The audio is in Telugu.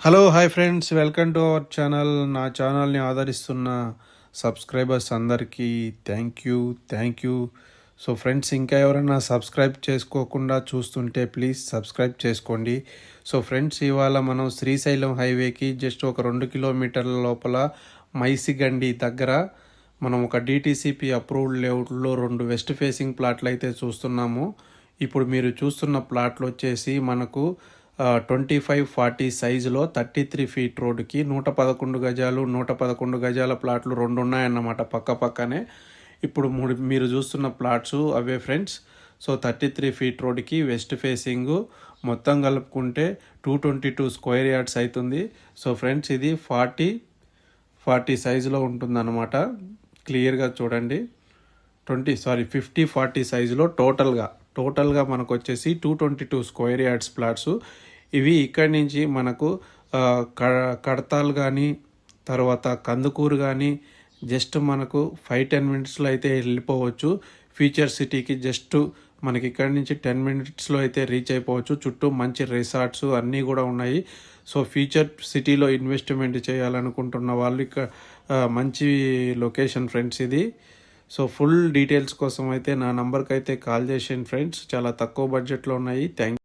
Hello hi friends welcome to our channel నా ఛానల్ని ఆదరిస్తున్న సబ్స్క్రైబర్స్ అందరికీ thank you thank you so friends ఇంకా ఎవరైనా సబ్స్క్రైబ్ చేసుకోకుండా చూస్తుంటే ప్లీజ్ సబ్స్క్రైబ్ చేసుకోండి. సో ఫ్రెండ్స్ ఇవాళ మనం శ్రీశైలం హైవేకి జస్ట్ ఒక రెండు కిలోమీటర్ల లోపల మైసిగండి దగ్గర మనం ఒక డిటీసీపీ అప్రూవ్డ్ లేఅవుట్లో రెండు వెస్ట్ ఫేసింగ్ ప్లాట్లు అయితే చూస్తున్నాము. ఇప్పుడు మీరు చూస్తున్న ప్లాట్లు వచ్చేసి మనకు ట్వంటీ ఫైవ్ ఫార్టీ సైజులో థర్టీ త్రీ ఫీట్ రోడ్డుకి నూట పదకొండు గజాలు నూట పదకొండు గజాల ప్లాట్లు రెండు ఉన్నాయన్నమాట పక్క పక్కనే. ఇప్పుడు మూడు మీరు చూస్తున్న ప్లాట్స్ అవే friends. So thirty three feet రోడ్కి వెస్ట్ ఫేసింగ్ మొత్తం కలుపుకుంటే two twenty two square yards అవుతుంది. సో ఫ్రెండ్స్ ఇది ఫార్టీ ఫార్టీ సైజులో ఉంటుందన్నమాట. క్లియర్గా చూడండి. ట్వంటీ సారీ ఫిఫ్టీ ఫార్టీ సైజులో టోటల్గా టోటల్గా మనకు వచ్చేసి two twenty two square yards plots. ఇవి ఇక్కడి నుంచి మనకు కడతాలు కానీ తర్వాత కందుకూరు కానీ జస్ట్ మనకు ఫైవ్ టెన్ మినిట్స్లో అయితే వెళ్ళిపోవచ్చు. ఫ్యూచర్ సిటీకి జస్ట్ మనకి ఇక్కడి నుంచి టెన్ మినిట్స్లో అయితే రీచ్ అయిపోవచ్చు. చుట్టూ మంచి రిసార్ట్స్ అన్నీ కూడా ఉన్నాయి. సో ఫ్యూచర్ సిటీలో ఇన్వెస్ట్మెంట్ చేయాలనుకుంటున్న వాళ్ళు ఇక్కడ మంచి లొకేషన్ ఫ్రెండ్స్ ఇది. సో ఫుల్ డీటెయిల్స్ కోసం అయితే నా నంబర్కి అయితే కాల్ చేసాను ఫ్రెండ్స్. చాలా తక్కువ బడ్జెట్లో ఉన్నాయి. థ్యాంక్